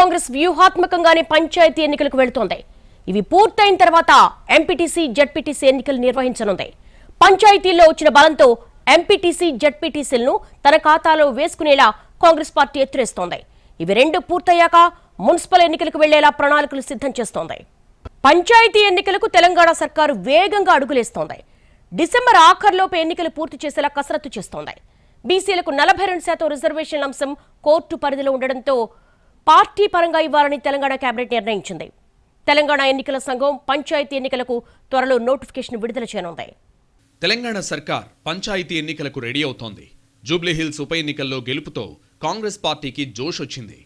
కాంగ్రెస్ వ్యూహాత్మకంగానే పంచాయతీ ఎన్నికలకు వెళుతోంది. ఇవి పూర్తయిన తర్వాత ఎంపీటీసీ జడ్పీటీసీ ఎన్నికలు నిర్వహించనుంది. పంచాయతీల్లో వచ్చిన బలంతో ఎంపీటీసీ జడ్పీటీసీలను తన ఖాతాలో వేసుకునేలా కాంగ్రెస్ పార్టీ ఎత్తురేస్తోంది. ఇవి రెండు పూర్తయ్యాక మున్సిపల్ ఎన్నికలకు వెళ్ళేలా ప్రణాళికలు సిద్ధం చేస్తోంది. పంచాయతీ ఎన్నికలకు తెలంగాణ సర్కారు వేగంగా అడుగులేస్తోంది. డిసెంబర్ ఆఖర్లోపు ఎన్నికలు పూర్తి చేసేలా కసరత్తు చేస్తోంది. బీసీలకు నలభై రెండు శాతం రిజర్వేషన్ల అంశం కోర్టు పరిధిలో ఉండడంతో పార్టీ పరంగా ఇవ్వాలని తెలంగాణ కేబినెట్ నిర్ణయించింది. తెలంగాణ ఎన్నికల సంఘం పంచాయతీ ఎన్నికలకు త్వరలో నోటిఫికేషన్ విడుదల చేయనుంది. తెలంగాణ సర్కార్ పంచాయతీ ఎన్నికలకు రెడీ అవుతోంది. జూబ్లీహిల్స్ ఉప ఎన్నికల్లో గెలుపుతో కాంగ్రెస్ పార్టీకి జోష్ వచ్చింది.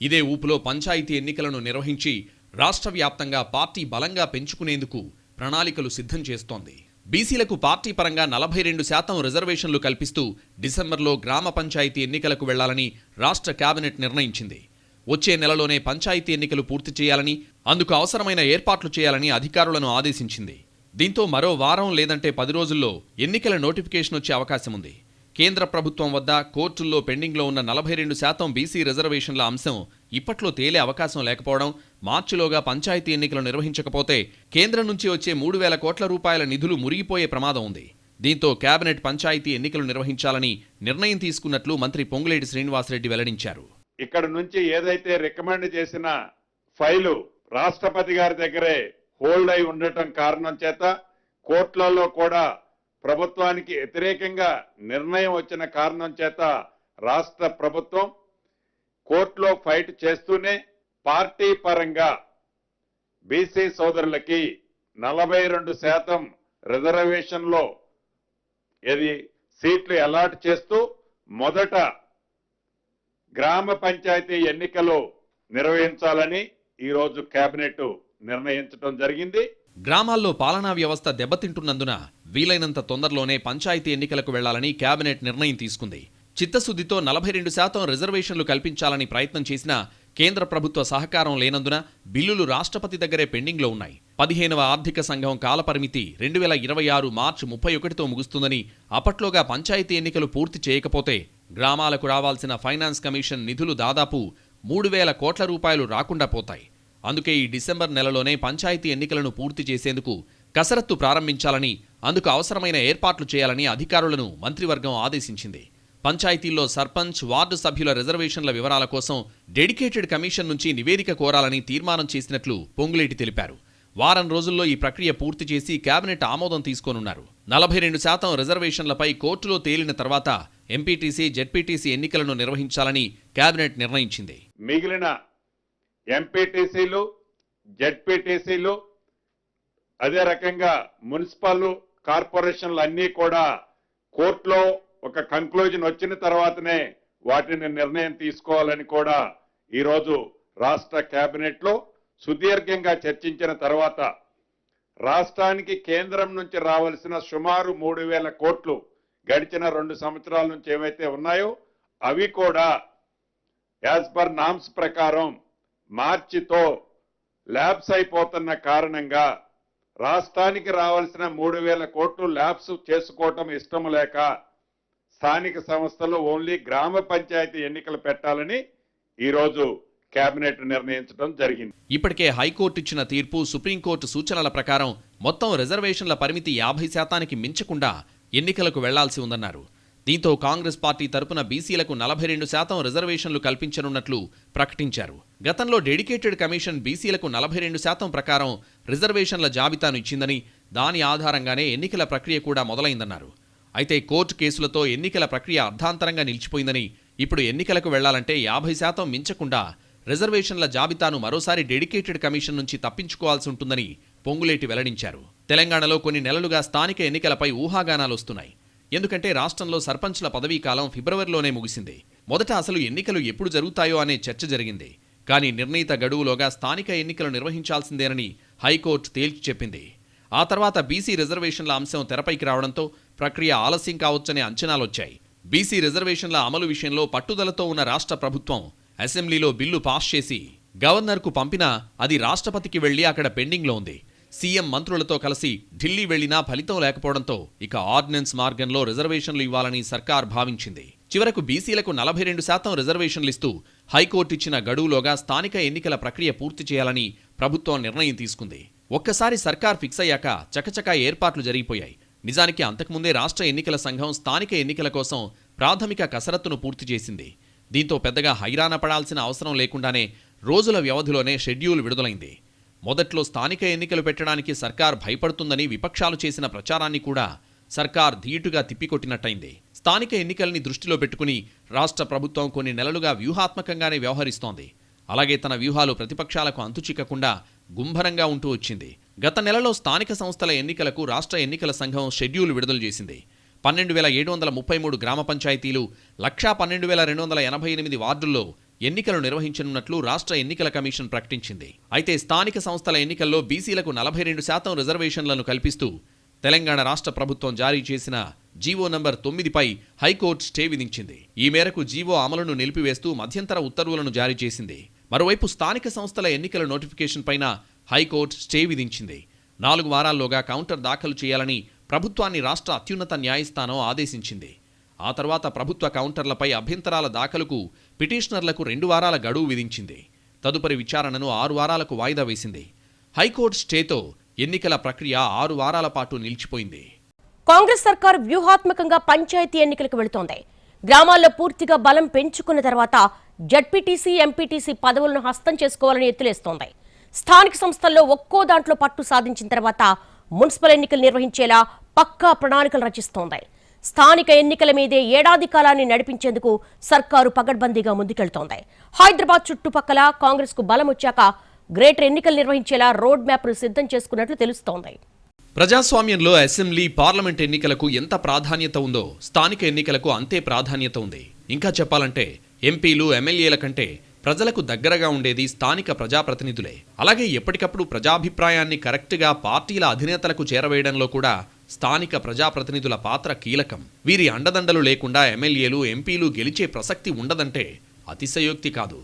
ఇదే ఊపులో పంచాయతీ ఎన్నికలను నిర్వహించి రాష్ట్ర వ్యాప్తంగా పార్టీ బలంగా పెంచుకునేందుకు ప్రణాళికలు సిద్ధం చేస్తోంది. బీసీలకు పార్టీ పరంగా నలభై రెండు శాతం రిజర్వేషన్లు కల్పిస్తూ డిసెంబర్లో గ్రామ పంచాయతీ ఎన్నికలకు వెళ్ళాలని రాష్ట్ర కేబినెట్ నిర్ణయించింది. వచ్చే నెలలోనే పంచాయతీ ఎన్నికలు పూర్తి చేయాలని అందుకు అవసరమైన ఏర్పాట్లు చేయాలని అధికారులను ఆదేశించింది. దీంతో మరో వారం లేదంటే పది రోజుల్లో ఎన్నికల నోటిఫికేషన్ వచ్చే అవకాశం ఉంది. కేంద్ర ప్రభుత్వం వద్ద కోర్టుల్లో పెండింగ్లో ఉన్న నలభై రెండు శాతం బీసీ రిజర్వేషన్ల అంశం ఇప్పట్లో తేలే అవకాశం లేకపోవడం మార్చిలోగా పంచాయతీ ఎన్నికలు నిర్వహించకపోతే కేంద్రం నుంచి వచ్చే మూడు వేల కోట్ల రూపాయల నిధులు మురిగిపోయే ప్రమాదం ఉంది. దీంతో కేబినెట్ పంచాయతీ ఎన్నికలు నిర్వహించాలని నిర్ణయం తీసుకున్నట్లు మంత్రి పొంగులేటి శ్రీనివాసరెడ్డి వెల్లడించారు. ఇక్కడ నుంచి ఏదైతే రికమెండ్ చేసిన ఫైలు రాష్ట్రపతి గారి దగ్గరే హోల్డ్ అయి ఉండటం కారణం చేత కోర్టులలో కూడా ప్రభుత్వానికి వ్యతిరేకంగా నిర్ణయం వచ్చిన కారణం చేత రాష్ట్ర ప్రభుత్వం కోర్టులో ఫైట్ చేస్తూనే పార్టీ పరంగా బీసీ సోదరులకి నలభై రెండు శాతం రిజర్వేషన్లో ఇది సీట్లు అలాట్ చేస్తూ మొదట గ్రామ పంచాయతీ ఎన్నికలు నిర్వహించాలని ఈరోజు కేబినెట్ నిర్ణయించడం జరిగింది. గ్రామాల్లో పాలనా వ్యవస్థ దెబ్బతింటున్నందున వీలైనంత తొందరలోనే పంచాయతీ ఎన్నికలకు వెళ్ళాలని కేబినెట్ నిర్ణయం తీసుకుంది. చిత్తశుద్ధితో నలభై రెండు శాతం రిజర్వేషన్లు కల్పించాలని ప్రయత్నం చేసినా కేంద్ర ప్రభుత్వ సహకారం లేనందున బిల్లులు రాష్ట్రపతి దగ్గరే పెండింగ్లో ఉన్నాయి. పదిహేనవ ఆర్థిక సంఘం కాలపరిమితి రెండు వేల ఇరవై ఆరు మార్చి ముప్పై ఒకటితో ముగుస్తుందని అప్పట్లోగా పంచాయతీ ఎన్నికలు పూర్తి చేయకపోతే గ్రామాలకు రావాల్సిన ఫైనాన్స్ కమిషన్ నిధులు దాదాపు మూడు వేల కోట్ల రూపాయలు రాకుండా పోతాయి. అందుకే ఈ డిసెంబర్ నెలలోనే పంచాయతీ ఎన్నికలను పూర్తి చేసేందుకు కసరత్తు ప్రారంభించాలని అందుకు అవసరమైన ఏర్పాట్లు చేయాలని అధికారులను మంత్రివర్గం ఆదేశించింది. పంచాయతీల్లో సర్పంచ్ వార్డు సభ్యుల రిజర్వేషన్ల వివరాల కోసం డెడికేటెడ్ కమిషన్ నుంచి నివేదిక కోరాలని తీర్మానం చేసినట్లు పొంగులేటి తెలిపారు. వారం రోజుల్లో ఈ ప్రక్రియ పూర్తి చేసి కేబినెట్ ఆమోదం తీసుకోనున్నారు. నలభై రెండు శాతం రిజర్వేషన్లపై కోర్టులో తేలిన తర్వాత ఎంపీటీసీ జెడ్పీటీసీ ఎన్నికలను నిర్వహించాలని కేబినెట్ నిర్ణయించింది. మిగిలిన ఎంపీటీసీలు జెడ్పీటీసీలు అదే రకంగా మున్సిపల్ కార్పొరేషన్లు అన్నీ కూడా కోర్టులో ఒక కంక్లూజన్ వచ్చిన తర్వాతనే వాటిని నిర్ణయం తీసుకోవాలని కూడా ఈరోజు రాష్ట్ర కేబినెట్లో సుదీర్ఘంగా చర్చించిన తర్వాత రాష్ట్రానికి కేంద్రం నుంచి రావాల్సిన సుమారు మూడు వేల కోట్లు గడిచిన రెండు సంవత్సరాల నుంచి ఏవైతే ఉన్నాయో అవి కూడా యాజ్ పర్ నామ్స్ ప్రకారం మార్చితో ల్యాబ్స్ అయిపోతున్న కారణంగా రాష్ట్రానికి రావాల్సిన మూడు వేల కోట్లు ల్యాబ్స్ చేసుకోవటం ఇష్టం లేక స్థానిక సంస్థలు ఓన్లీ గ్రామ పంచాయతీ ఎన్నికలు పెట్టాలని ఈరోజు కేబినెట్ నిర్ణయించడం జరిగింది. ఇప్పటికే హైకోర్టు ఇచ్చిన తీర్పు సుప్రీంకోర్టు సూచనల ప్రకారం మొత్తం రిజర్వేషన్ల పరిమితి యాభై శాతానికి మించకుండా ఎన్నికలకు వెళ్ళాల్సి ఉందన్నారు. దీంతో కాంగ్రెస్ పార్టీ తరపున బీసీలకు నలభై రెండు శాతం రిజర్వేషన్లు కల్పించనున్నట్లు ప్రకటించారు. గతంలో డెడికేటెడ్ కమిషన్ బీసీలకు నలభై రెండు శాతం ప్రకారం రిజర్వేషన్ల జాబితాను ఇచ్చిందని దాని ఆధారంగానే ఎన్నికల ప్రక్రియ కూడా మొదలైందన్నారు. అయితే కోర్టు కేసులతో ఎన్నికల ప్రక్రియ అర్ధాంతరంగా నిలిచిపోయిందని ఇప్పుడు ఎన్నికలకు వెళ్ళాలంటే యాభై శాతం మించకుండా రిజర్వేషన్ల జాబితాను మరోసారి డెడికేటెడ్ కమిషన్ నుంచి తప్పించుకోవాల్సి ఉంటుందని పొంగులేటి వెల్లడించారు. తెలంగాణలో కొన్ని నెలలుగా స్థానిక ఎన్నికలపై ఊహాగానాలొస్తున్నాయి ఎందుకంటే రాష్ట్రంలో సర్పంచ్ల పదవీకాలం ఫిబ్రవరిలోనే ముగిసింది. మొదట అసలు ఎన్నికలు ఎప్పుడు జరుగుతాయో అనే చర్చ జరిగింది. కానీ నిర్ణీత గడువులోగా స్థానిక ఎన్నికలు నిర్వహించాల్సిందేనని హైకోర్టు తేల్చి చెప్పింది. ఆ తర్వాత బీసీ రిజర్వేషన్ల అంశం తెరపైకి రావడంతో ప్రక్రియ ఆలస్యం కావచ్చనే అంచనాలొచ్చాయి. బీసీ రిజర్వేషన్ల అమలు విషయంలో పట్టుదలతో ఉన్న రాష్ట్ర ప్రభుత్వం అసెంబ్లీలో బిల్లు పాస్ చేసి గవర్నర్కు పంపినా అది రాష్ట్రపతికి వెళ్ళి అక్కడ పెండింగ్లో ఉంది. సీఎం మంత్రులతో కలిసి ఢిల్లీ వెళ్ళినా ఫలితం లేకపోవడంతో ఇక ఆర్డినెన్స్ మార్గంలో రిజర్వేషన్లు ఇవ్వాలని సర్కార్ భావించింది. చివరకు బీసీలకు నలభై రెండు శాతం రిజర్వేషన్లు ఇస్తూ హైకోర్టు ఇచ్చిన గడువులోగా స్థానిక ఎన్నికల ప్రక్రియ పూర్తి చేయాలని ప్రభుత్వం నిర్ణయం తీసుకుంది. ఒక్కసారి సర్కార్ ఫిక్స్ అయ్యాక చకచకా ఏర్పాట్లు జరిగిపోయాయి. నిజానికి అంతకుముందే రాష్ట్ర ఎన్నికల సంఘం స్థానిక ఎన్నికల కోసం ప్రాథమిక కసరత్తును పూర్తి చేసింది. దీంతో పెద్దగా హైరాణ పడాల్సిన అవసరం లేకుండానే రోజుల వ్యవధిలోనే షెడ్యూల్ విడుదలైంది. మొదట్లో స్థానిక ఎన్నికలు పెట్టడానికి సర్కార్ భయపడుతుందని విపక్షాలు చేసిన ప్రచారాన్ని కూడా సర్కార్ ధీటుగా తిప్పికొట్టినట్టయింది. స్థానిక ఎన్నికల్ని దృష్టిలో పెట్టుకుని రాష్ట్ర ప్రభుత్వం కొన్ని నెలలుగా వ్యూహాత్మకంగానే వ్యవహరిస్తోంది. అలాగే తన వ్యూహాలు ప్రతిపక్షాలకు అంతుచిక్కకుండా గుంభరంగా ఉంటూ వచ్చింది. గత నెలలో స్థానిక సంస్థల ఎన్నికలకు రాష్ట్ర ఎన్నికల సంఘం షెడ్యూల్ విడుదల చేసింది. పన్నెండు వేల ఏడు వందల ముప్పై మూడు గ్రామ పంచాయతీలు లక్షా పన్నెండు వేల రెండు వందల ఎనభై ఎనిమిది వార్డుల్లో ఎన్నికలు నిర్వహించనున్నట్లు రాష్ట్ర ఎన్నికల కమిషన్ ప్రకటించింది. అయితే స్థానిక సంస్థల ఎన్నికల్లో బీసీలకు నలభై రెండు శాతం రిజర్వేషన్లను కల్పిస్తూ తెలంగాణ రాష్ట్ర ప్రభుత్వం జారీ చేసిన జీవో నంబర్ తొమ్మిదిపై హైకోర్టు స్టే విధించింది. ఈ మేరకు జీవో అమలును నిలిపివేస్తూ మధ్యంతర ఉత్తర్వులను జారీ చేసింది. మరోవైపు స్థానిక సంస్థల ఎన్నికల నోటిఫికేషన్ పైన హైకోర్టు స్టే విధించింది. నాలుగు వారాల్లోగా కౌంటర్ దాఖలు చేయాలని ప్రభుత్వాన్ని రాష్ట్ర అత్యున్నత న్యాయస్థానం ఆదేశించింది. ఆ తర్వాత ప్రభుత్వ కౌంటర్లపై అభ్యంతరాల దాఖలుకు పిటిషనర్లకు రెండు వారాల గడువు విధించింది. తదుపరి విచారణను ఆరు వారాలకు వాయిదా వేసింది. హైకోర్టు స్టేతో ఎన్నికల ప్రక్రియ ఆరు వారాల పాటు నిలిచిపోయింది. కాంగ్రెస్ సర్కార్ వ్యూహాత్మకంగా పంచాయతీ ఎన్నికలకు వెళుతోంది. గ్రామాల్లో పూర్తిగా బలం పెంచుకున్న తర్వాత జడ్పీటీసీ ఎంపీటీసీ పదవులను హస్తం చేసుకోవాలని ఎత్తులేస్తోంది. స్థానిక సంస్థల్లో ఒక్కో దాంట్లో పట్టు సాధించిన తర్వాత మున్సిపల్ ఎన్నికలు నిర్వహించేలా పక్కా ప్రణాళికలు రచిస్తోంది. స్థానిక ఎన్నికల మీదే ఏడాది కాలాన్ని నడిపించేందుకు సర్కారు పగడ్బందీగా ముందుకెళ్తోంది. హైదరాబాద్ చుట్టుపక్కల కాంగ్రెస్కు బలం వచ్చాక గ్రేటర్ ఎన్నికలు నిర్వహించేలా రోడ్ మ్యాప్ను సిద్ధం చేసుకున్నట్లు తెలుస్తోంది. ప్రజాస్వామ్యంలో అసెంబ్లీ పార్లమెంట్ ఎన్నికలకు ఎంత ప్రాధాన్యత ఉందో స్థానిక ఎన్నికలకు అంతే ప్రాధాన్యత ఉంది. ఇంకా చెప్పాలంటే ఎంపీలు ఎమ్మెల్యేల కంటే ప్రజలకు దగ్గరగా ఉండేది స్థానిక ప్రజాప్రతినిధులే. అలాగే ఎప్పటికప్పుడు ప్రజాభిప్రాయాన్ని కరెక్ట్గా పార్టీల అధినేతలకు చేరవేయడంలో కూడా స్థానిక ప్రజాప్రతినిధుల పాత్ర కీలకం. వీరి అండదండలు లేకుండా ఎమ్మెల్యేలు ఎంపీలు గెలిచే ప్రసక్తి ఉండదంటే అతిశయోక్తి కాదు.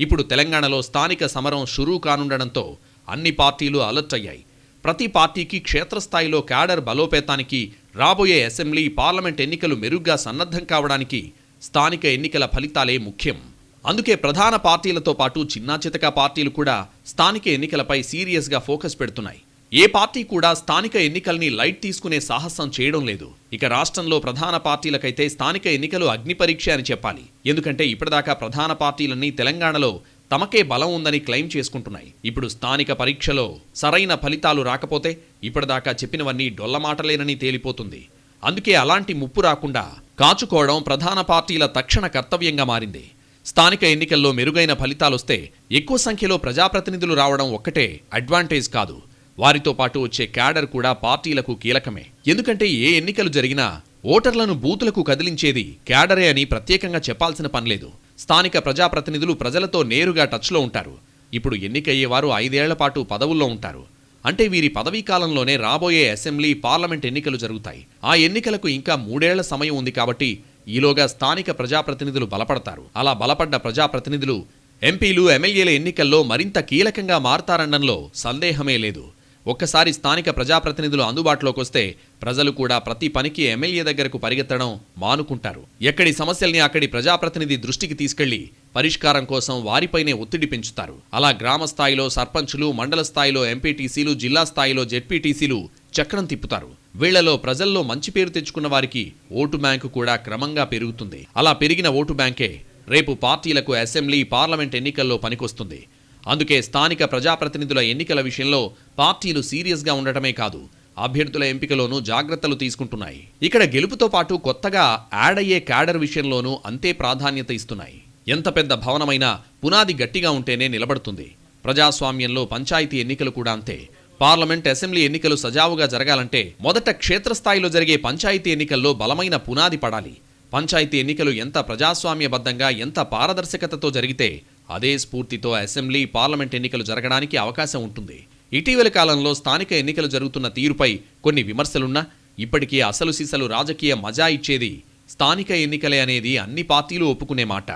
ఇప్పుడు తెలంగాణలో స్థానిక సమరం షురూ కానుండడంతో అన్ని పార్టీలు అలర్ట్ అయ్యాయి. ప్రతి పార్టీకి క్షేత్రస్థాయిలో క్యాడర్ బలోపేతానికి రాబోయే అసెంబ్లీ పార్లమెంట్ ఎన్నికలు మెరుగ్గా సన్నద్ధం కావడానికి స్థానిక ఎన్నికల ఫలితాలే ముఖ్యం. అందుకే ప్రధాన పార్టీలతో పాటు చిన్నా చితక పార్టీలు కూడా స్థానిక ఎన్నికలపై సీరియస్గా ఫోకస్ పెడుతున్నాయి. ఏ పార్టీ కూడా స్థానిక ఎన్నికల్ని లైట్ తీసుకునే సాహసం చేయడం లేదు. ఇక రాష్ట్రంలో ప్రధాన పార్టీలకైతే స్థానిక ఎన్నికలు అగ్నిపరీక్ష అని చెప్పాలి. ఎందుకంటే ఇప్పటిదాకా ప్రధాన పార్టీలన్నీ తెలంగాణలో తమకే బలం ఉందని క్లెయిమ్ చేసుకుంటున్నాయి. ఇప్పుడు స్థానిక పరీక్షలో సరైన ఫలితాలు రాకపోతే ఇప్పటిదాకా చెప్పినవన్నీ డొల్లమాటలేనని తేలిపోతుంది. అందుకే అలాంటి ముప్పు రాకుండా కాచుకోవడం ప్రధాన పార్టీల తక్షణ కర్తవ్యంగా మారింది. స్థానిక ఎన్నికల్లో మెరుగైన ఫలితాలొస్తే ఎక్కువ సంఖ్యలో ప్రజాప్రతినిధులు రావడం ఒక్కటే అడ్వాంటేజ్ కాదు. వారితో పాటు వచ్చే క్యాడర్ కూడా పార్టీలకు కీలకమే. ఎందుకంటే ఏ ఎన్నికలు జరిగినా ఓటర్లను బూతులకు కదిలించేది క్యాడరే అని ప్రత్యేకంగా చెప్పాల్సిన పనిలేదు స్థానిక ప్రజాప్రతినిధులు ప్రజలతో నేరుగా టచ్లో ఉంటారు. ఇప్పుడు ఎన్నికయ్యేవారు ఐదేళ్ళ పాటు పదవుల్లో ఉంటారు. అంటే వీరి పదవీ కాలంలోనే రాబోయే అసెంబ్లీ పార్లమెంట్ ఎన్నికలు జరుగుతాయి. ఆ ఎన్నికలకు ఇంకా మూడేళ్ళ సమయం ఉంది కాబట్టి ఈలోగా స్థానిక ప్రజాప్రతినిధులు బలపడతారు. అలా బలపడ్డ ప్రజాప్రతినిధులు ఎంపీలు ఎమ్మెల్యేల ఎన్నికల్లో మరింత కీలకంగా మారతారనడంలో సందేహమే లేదు. ఒక్కసారి స్థానిక ప్రజాప్రతినిధులు అందుబాటులోకి వస్తే ప్రజలు కూడా ప్రతి పనికి ఎమ్మెల్యే దగ్గరకు పరిగెత్తడం మానుకుంటారు. ఎక్కడి సమస్యల్ని అక్కడి ప్రజాప్రతినిధి దృష్టికి తీసుకెళ్ళి పరిష్కారం కోసం వారిపైనే ఒత్తిడి పెంచుతారు. అలా గ్రామ స్థాయిలో సర్పంచులు మండల స్థాయిలో ఎంపీటీసీలు జిల్లా స్థాయిలో జెడ్పీటీసీలు చక్రం తిప్పుతారు. వీళ్ళలో ప్రజల్లో మంచి పేరు తెచ్చుకున్న వారికి ఓటు బ్యాంకు కూడా క్రమంగా పెరుగుతుంది. అలా పెరిగిన ఓటు బ్యాంకే రేపు పార్టీలకు అసెంబ్లీ పార్లమెంట్ ఎన్నికల్లో పనికొస్తుంది. అందుకే స్థానిక ప్రజాప్రతినిధుల ఎన్నికల విషయంలో పార్టీలు సీరియస్గా ఉండటమే కాదు అభ్యర్థుల ఎంపికలోనూ జాగ్రత్తలు తీసుకుంటున్నాయి. ఇక్కడ గెలుపుతో పాటు కొత్తగా యాడ్ అయ్యే క్యాడర్ విషయంలోనూ అంతే ప్రాధాన్యత ఇస్తున్నాయి. ఎంత పెద్ద భవనమైనా పునాది గట్టిగా ఉంటేనే నిలబడుతుంది. ప్రజాస్వామ్యంలో పంచాయతీ ఎన్నికలు కూడా అంతే. పార్లమెంట్ అసెంబ్లీ ఎన్నికలు సజావుగా జరగాలంటే మొదట క్షేత్రస్థాయిలో జరిగే పంచాయతీ ఎన్నికల్లో బలమైన పునాది పడాలి. పంచాయతీ ఎన్నికలు ఎంత ప్రజాస్వామ్యబద్ధంగా ఎంత పారదర్శకతతో జరిగితే అదే స్ఫూర్తితో అసెంబ్లీ పార్లమెంట్ ఎన్నికలు జరగడానికి అవకాశం ఉంటుంది. ఇటీవలి కాలంలో స్థానిక ఎన్నికలు జరుగుతున్న తీరుపై కొన్ని విమర్శలున్నా ఇప్పటికీ అసలు సిసలు రాజకీయ మజా ఇచ్చేది స్థానిక ఎన్నికలే అనేది అన్ని పార్టీలు ఒప్పుకునే మాట.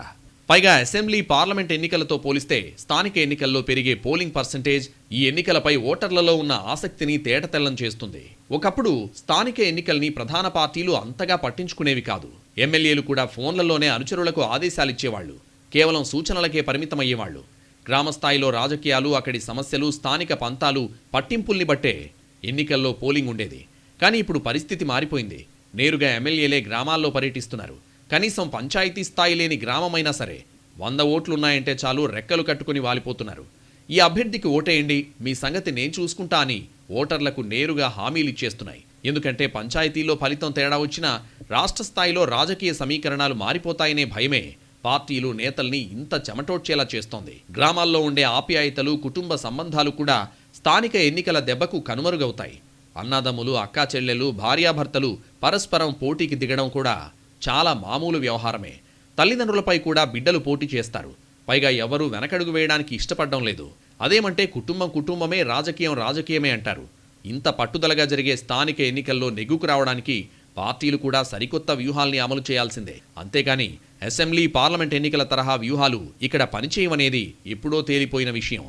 పైగా అసెంబ్లీ పార్లమెంట్ ఎన్నికలతో పోలిస్తే స్థానిక ఎన్నికల్లో పెరిగే పోలింగ్ పర్సంటేజ్ ఈ ఎన్నికలపై ఓటర్లలో ఉన్న ఆసక్తిని తేటతెల్లం చేస్తుంది. ఒకప్పుడు స్థానిక ఎన్నికల్ని ప్రధాన పార్టీలు అంతగా పట్టించుకునేవి కాదు. ఎమ్మెల్యేలు కూడా ఫోన్లలోనే అనుచరులకు ఆదేశాలిచ్చేవాళ్ళు కేవలం సూచనలకే పరిమితమయ్యేవాళ్ళు గ్రామస్థాయిలో రాజకీయాలు అక్కడి సమస్యలు స్థానిక పంతాలు పట్టింపుల్ని బట్టే ఎన్నికల్లో పోలింగ్ ఉండేది. కానీ ఇప్పుడు పరిస్థితి మారిపోయింది. నేరుగా ఎమ్మెల్యేలే గ్రామాల్లో పర్యటిస్తున్నారు. కనీసం పంచాయతీ స్థాయి లేని గ్రామమైనా సరే వంద ఓట్లున్నాయంటే చాలు రెక్కలు కట్టుకుని వాలిపోతున్నారు. ఈ అభ్యర్థికి ఓటేయండి మీ సంగతి నేను చూసుకుంటా అని ఓటర్లకు నేరుగా హామీలు ఇచ్చేస్తున్నాయి. ఎందుకంటే పంచాయతీలో ఫలితం తేడా వచ్చినా రాష్ట్ర స్థాయిలో రాజకీయ సమీకరణాలు మారిపోతాయనే భయమే పార్టీలు నేతల్ని ఇంత చెమటోడ్చేలా చేస్తోంది. గ్రామాల్లో ఉండే ఆప్యాయతలు కుటుంబ సంబంధాలు కూడా స్థానిక ఎన్నికల దెబ్బకు కనుమరుగవుతాయి. అన్నదమ్ములు అక్కా చెల్లెలు భార్యాభర్తలు పరస్పరం పోటీకి దిగడం కూడా చాలా మామూలు వ్యవహారమే. తల్లిదండ్రులపై కూడా బిడ్డలు పోటీ చేస్తారు. పైగా ఎవరూ వెనకడుగు వేయడానికి ఇష్టపడడం లేదు. అదేమంటే కుటుంబం కుటుంబమే రాజకీయం రాజకీయమే అంటారు. ఇంత పట్టుదలగా జరిగే స్థానిక ఎన్నికల్లో నెగ్గుకు రావడానికి పార్టీలు కూడా సరికొత్త వ్యూహాల్ని అమలు చేయాల్సిందే. అంతేకాని అసెంబ్లీ పార్లమెంట్ ఎన్నికల తరహా వ్యూహాలు ఇక్కడ పనిచేయమనేది ఎప్పుడో తేలిపోయిన విషయం.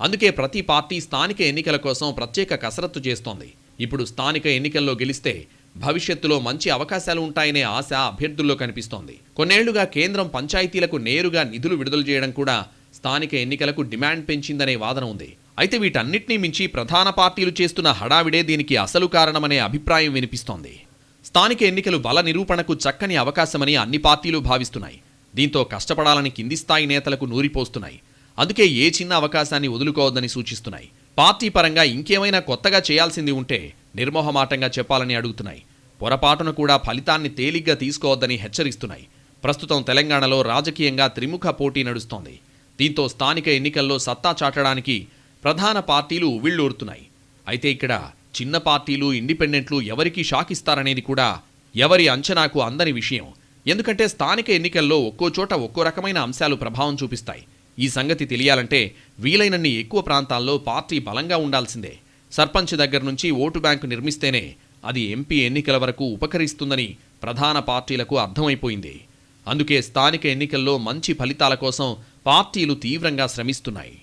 అందుకే ప్రతి పార్టీ స్థానిక ఎన్నికల కోసం ప్రత్యేక కసరత్తు చేస్తోంది. ఇప్పుడు స్థానిక ఎన్నికల్లో గెలిస్తే భవిష్యత్తులో మంచి అవకాశాలు ఉంటాయనే ఆశ అభ్యర్థుల్లో కనిపిస్తోంది. కొన్నేళ్ళుగా కేంద్రం పంచాయతీలకు నేరుగా నిధులు విడుదల చేయడం కూడా స్థానిక ఎన్నికలకు డిమాండ్ పెంచిందనే వాదన ఉంది. అయితే వీటన్నిటినీ మించి ప్రధాన పార్టీలు చేస్తున్న హడావిడే దీనికి అసలు కారణమనే అభిప్రాయం వినిపిస్తోంది. స్థానిక ఎన్నికలు బల నిరూపణకు చక్కని అవకాశమని అన్ని పార్టీలు భావిస్తున్నాయి. దీంతో కష్టపడాలని కింది స్థాయి నేతలకు నూరిపోస్తున్నాయి. అందుకే ఏ చిన్న అవకాశాన్ని వదులుకోవద్దని సూచిస్తున్నాయి. పార్టీ పరంగా ఇంకేమైనా కొత్తగా చేయాల్సింది ఉంటే నిర్మోహమాటంగా చెప్పాలని అడుగుతున్నాయి. పొరపాటున కూడా ఫలితాన్ని తేలిగ్గా తీసుకోవద్దని హెచ్చరిస్తున్నాయి. ప్రస్తుతం తెలంగాణలో రాజకీయంగా త్రిముఖ పోటీ నడుస్తోంది. దీంతో స్థానిక ఎన్నికల్లో సత్తా చాటడానికి ప్రధాన పార్టీలు ఉవ్విళ్ళూరుతున్నాయి. అయితే ఇక్కడ చిన్న పార్టీలు ఇండిపెండెంట్లు ఎవరికి షాక్ ఇస్తారనేది కూడా ఎవరి అంచనాకు అందని విషయం. ఎందుకంటే స్థానిక ఎన్నికల్లో ఒక్కో చోట ఒక్కో రకమైన అంశాలు ప్రభావం చూపిస్తాయి. ఈ సంగతి తెలియాలంటే వీలైనన్ని ఎక్కువ ప్రాంతాల్లో పార్టీ బలంగా ఉండాల్సిందే. సర్పంచ్ దగ్గర నుంచి ఓటు బ్యాంకు నిర్మిస్తేనే అది ఎంపీ ఎన్నికల వరకు ఉపకరిస్తుందని ప్రధాన పార్టీలకు అర్థమైపోయింది. అందుకే స్థానిక ఎన్నికల్లో మంచి ఫలితాల కోసం పార్టీలు తీవ్రంగా శ్రమిస్తున్నాయి.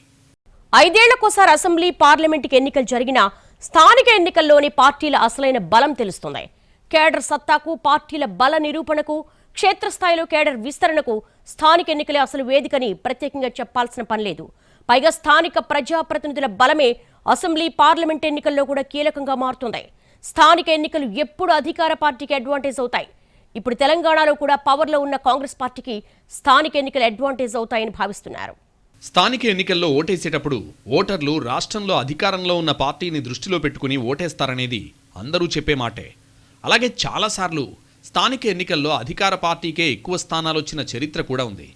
ఐదేళ్ళకోసారి అసెంబ్లీ పార్లమెంటుకి ఎన్నికలు జరిగినా స్థానిక ఎన్నికల్లోని పార్టీల అసలైన బలం తెలుస్తుంది. కేడర్ సత్తాకు పార్టీల బల నిరూపణకు క్షేత్రస్థాయిలో కేడర్ విస్తరణకు స్థానిక ఎన్నికలే అసలు వేదికని ప్రత్యేకంగా చెప్పాల్సిన పని లేదు. పైగా స్థానిక ప్రజాప్రతినిధుల బలమే అసెంబ్లీ పార్లమెంట్ ఎన్నికల్లో కూడా కీలకంగా మారుతుంది. స్థానిక ఎన్నికలు ఎప్పుడు అధికార పార్టీకి అడ్వాంటేజ్ అవుతాయి? ఇప్పుడు తెలంగాణలో కూడా పవర్లో ఉన్న కాంగ్రెస్ పార్టీకి స్థానిక ఎన్నికలు అడ్వాంటేజ్ అవుతాయని భావిస్తున్నారు. స్థానిక ఎన్నికల్లో ఓటేసేటప్పుడు ఓటర్లు రాష్ట్రంలో అధికారంలో ఉన్న పార్టీని దృష్టిలో పెట్టుకుని ఓటేస్తారనేది అందరూ చెప్పే మాటే. అలాగే చాలాసార్లు స్థానిక ఎన్నికల్లో అధికార పార్టీకే ఎక్కువ స్థానాలు వచ్చిన చరిత్ర కూడా ఉంది.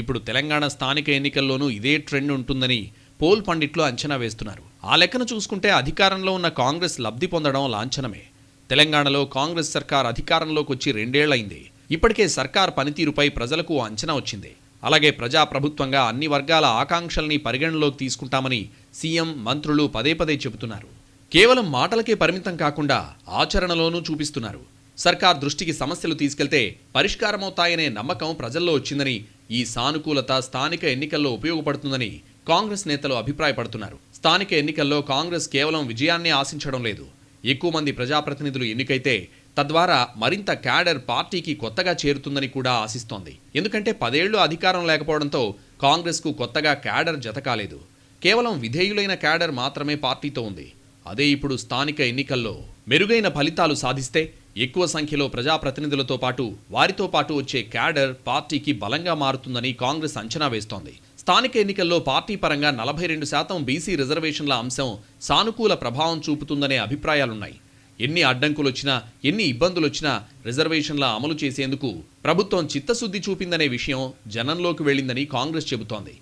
ఇప్పుడు తెలంగాణ స్థానిక ఎన్నికల్లోనూ ఇదే ట్రెండ్ ఉంటుందని పోల్ పండిట్లు అంచనా వేస్తున్నారు. ఆ లెక్కన చూసుకుంటే అధికారంలో ఉన్న కాంగ్రెస్ లబ్ధి పొందడం లాంఛనమే. తెలంగాణలో కాంగ్రెస్ సర్కార్ అధికారంలోకి వచ్చి రెండేళ్ళైంది ఇప్పటికే సర్కార్ పనితీరుపై ప్రజలకు అంచనా వచ్చింది. అలాగే ప్రజాప్రభుత్వంగా అన్ని వర్గాల ఆకాంక్షల్ని పరిగణలోకి తీసుకుంటామని సీఎం మంత్రులు పదే పదే చెబుతున్నారు. కేవలం మాటలకే పరిమితం కాకుండా ఆచరణలోనూ చూపిస్తున్నారు. సర్కార్ దృష్టికి సమస్యలు తీసుకెళ్తే పరిష్కారమవుతాయనే నమ్మకం ప్రజల్లో వచ్చిందని ఈ సానుకూలత స్థానిక ఎన్నికల్లో ఉపయోగపడుతుందని కాంగ్రెస్ నేతలు అభిప్రాయపడుతున్నారు. స్థానిక ఎన్నికల్లో కాంగ్రెస్ కేవలం విజయాన్నే ఆశించడం లేదు. ఎక్కువ మంది ప్రజాప్రతినిధులు ఎన్నికైతే తద్వారా మరింత క్యాడర్ పార్టీకి కొత్తగా చేరుతుందని కూడా ఆశిస్తోంది. ఎందుకంటే పదేళ్ళు అధికారం లేకపోవడంతో కాంగ్రెస్కు కొత్తగా క్యాడర్ జత కాలేదు. కేవలం విధేయులైన క్యాడర్ మాత్రమే పార్టీతో ఉంది. అదే ఇప్పుడు స్థానిక ఎన్నికల్లో మెరుగైన ఫలితాలు సాధిస్తే ఎక్కువ సంఖ్యలో ప్రజాప్రతినిధులతో పాటు వారితో పాటు వచ్చే క్యాడర్ పార్టీకి బలంగా మారుతుందని కాంగ్రెస్ అంచనా వేస్తోంది. స్థానిక ఎన్నికల్లో పార్టీ పరంగా నలభై రెండు శాతం బీసీ రిజర్వేషన్ల అంశం సానుకూల ప్రభావం చూపుతుందనే అభిప్రాయాలున్నాయి. ఎన్ని అడ్డంకులొచ్చినా ఎన్ని ఇబ్బందులొచ్చినా రిజర్వేషన్ల అమలు చేసేందుకు ప్రభుత్వం చిత్తశుద్ధి చూపిందనే విషయం జనంలోకి వెళ్ళిందని కాంగ్రెస్ చెబుతోంది.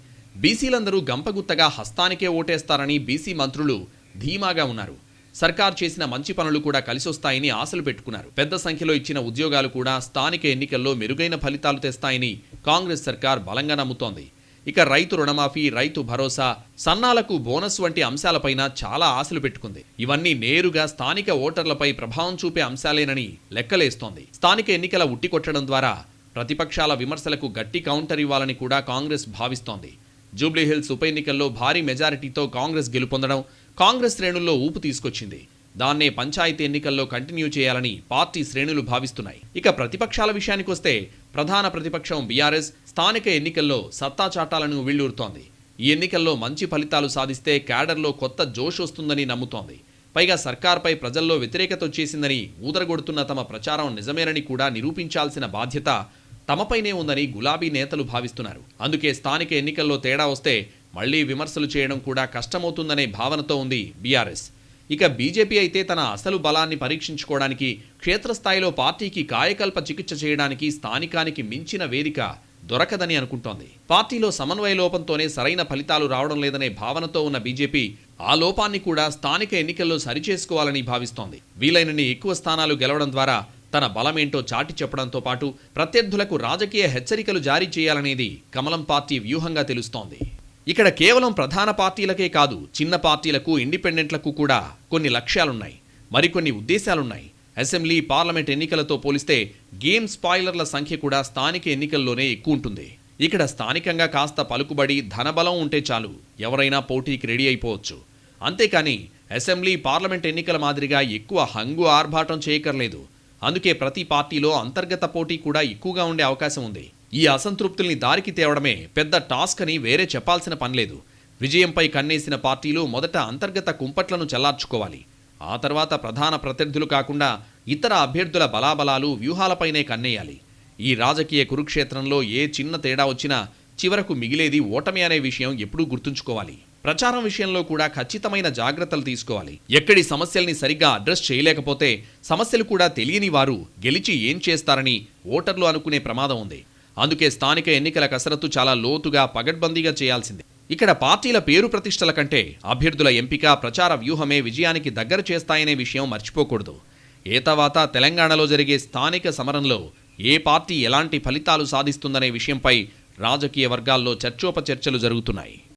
బీసీలందరూ గంపగుత్తగా హస్తానికే ఓటేస్తారని బీసీ మంత్రులు ధీమాగా ఉన్నారు. సర్కార్ చేసిన మంచి పనులు కూడా కలిసొస్తాయని ఆశలు పెట్టుకున్నారు. పెద్ద సంఖ్యలో ఇచ్చిన ఉద్యోగాలు కూడా స్థానిక ఎన్నికల్లో మెరుగైన ఫలితాలు తెస్తాయని కాంగ్రెస్ సర్కార్ బలంగా నమ్ముతోంది. ఇక రైతు రుణమాఫీ రైతు భరోసా సన్నాలకు బోనస్ వంటి అంశాలపైన చాలా ఆశలు పెట్టుకుంది. ఇవన్నీ నేరుగా స్థానిక ఓటర్లపై ప్రభావం చూపే అంశాలేనని లెక్కలేస్తోంది. స్థానిక ఎన్నికల ఉట్టికొట్టడం ద్వారా ప్రతిపక్షాల విమర్శలకు గట్టి కౌంటర్ ఇవ్వాలని కూడా కాంగ్రెస్ భావిస్తోంది. జూబ్లీహిల్స్ ఉప ఎన్నికల్లో భారీ మెజారిటీతో కాంగ్రెస్ గెలుపొందడం కాంగ్రెస్ శ్రేణుల్లో ఊపు తీసుకొచ్చింది. దాన్నే పంచాయతీ ఎన్నికల్లో కంటిన్యూ చేయాలని పార్టీ శ్రేణులు భావిస్తున్నాయి. ఇక ప్రతిపక్షాల విషయానికొస్తే ప్రధాన ప్రతిపక్షం బీఆర్ఎస్ స్థానిక ఎన్నికల్లో సత్తా చాటాలను వీళ్ళూరుతోంది ఈ ఎన్నికల్లో మంచి ఫలితాలు సాధిస్తే క్యాడర్లో కొత్త జోష్ వస్తుందని నమ్ముతోంది. పైగా సర్కార్పై ప్రజల్లో వ్యతిరేకత వచ్చేసిందని ఊదరగొడుతున్న తమ ప్రచారం నిజమేనని కూడా నిరూపించాల్సిన బాధ్యత తమపైనే ఉందని గులాబీ నేతలు భావిస్తున్నారు. అందుకే స్థానిక ఎన్నికల్లో తేడా వస్తే మళ్ళీ విమర్శలు చేయడం కూడా కష్టమవుతుందనే భావనతో ఉంది బీఆర్ఎస్. ఇక బీజేపీ అయితే తన అసలు బలాన్ని పరీక్షించుకోవడానికి క్షేత్రస్థాయిలో పార్టీకి కాయకల్ప చికిత్స చేయడానికి స్థానికానికి మించిన వేదిక దొరకదని అనుకుంటోంది. పార్టీలో సమన్వయ లోపంతోనే సరైన ఫలితాలు రావడం లేదనే భావనతో ఉన్న బీజేపీ ఆ లోపాన్ని కూడా స్థానిక ఎన్నికల్లో సరిచేసుకోవాలని భావిస్తోంది. వీలైనన్ని ఎక్కువ స్థానాలు గెలవడం ద్వారా తన బలమేంటో చాటి చెప్పడంతో పాటు ప్రత్యర్థులకు రాజకీయ హెచ్చరికలు జారీ చేయాలనేది కమలం పార్టీ వ్యూహంగా తెలుస్తోంది. ఇక్కడ కేవలం ప్రధాన పార్టీలకే కాదు చిన్న పార్టీలకు ఇండిపెండెంట్లకు కూడా కొన్ని లక్ష్యాలున్నాయి మరికొన్ని ఉద్దేశాలున్నాయి. అసెంబ్లీ పార్లమెంట్ ఎన్నికలతో పోలిస్తే గేమ్ స్పాయిలర్ల సంఖ్య కూడా స్థానిక ఎన్నికల్లోనే ఎక్కువ ఉంటుంది. ఇక్కడ స్థానికంగా కాస్త పలుకుబడి ధనబలం ఉంటే చాలు ఎవరైనా పోటీకి రెడీ అయిపోవచ్చు. అంతేకాని అసెంబ్లీ పార్లమెంట్ ఎన్నికల మాదిరిగా ఎక్కువ హంగు ఆర్భాటం చేయకర్లేదు. అందుకే ప్రతి పార్టీలో అంతర్గత పోటీ కూడా ఎక్కువగా ఉండే అవకాశం ఉంది. ఈ అసంతృప్తుల్ని దారికి తేవడమే పెద్ద టాస్క్ అని వేరే చెప్పాల్సిన పనిలేదు విజయంపై కన్నేసిన పార్టీలు మొదట అంతర్గత కుంపట్లను చల్లార్చుకోవాలి. ఆ తర్వాత ప్రధాన ప్రత్యర్థులు కాకుండా ఇతర అభ్యర్థుల బలాబలాలు వ్యూహాలపైనే కన్నేయాలి. ఈ రాజకీయ కురుక్షేత్రంలో ఏ చిన్న తేడా వచ్చినా చివరకు మిగిలేది ఓటమి అనే విషయం ఎప్పుడూ గుర్తుంచుకోవాలి. ప్రచారం విషయంలో కూడా ఖచ్చితమైన జాగ్రత్తలు తీసుకోవాలి. ఎక్కడి సమస్యల్ని సరిగ్గా అడ్రస్ చేయలేకపోతే సమస్యలు కూడా తెలియని వారు గెలిచి ఏం చేస్తారని ఓటర్లు అనుకునే ప్రమాదం ఉంది. అందుకే స్థానిక ఎన్నికల కసరత్తు చాలా లోతుగా పగడ్బందీగా చేయాల్సిందే. ఇక్కడ పార్టీల పేరు ప్రతిష్టల కంటే అభ్యర్థుల ఎంపిక ప్రచార వ్యూహమే విజయానికి దగ్గర చేస్తాయనే విషయం మర్చిపోకూడదు. ఏ తర్వాత తెలంగాణలో జరిగే స్థానిక సమరంలో ఏ పార్టీ ఎలాంటి ఫలితాలు సాధిస్తుందనే విషయంపై రాజకీయ వర్గాల్లో చర్చోపచర్చలు జరుగుతున్నాయి.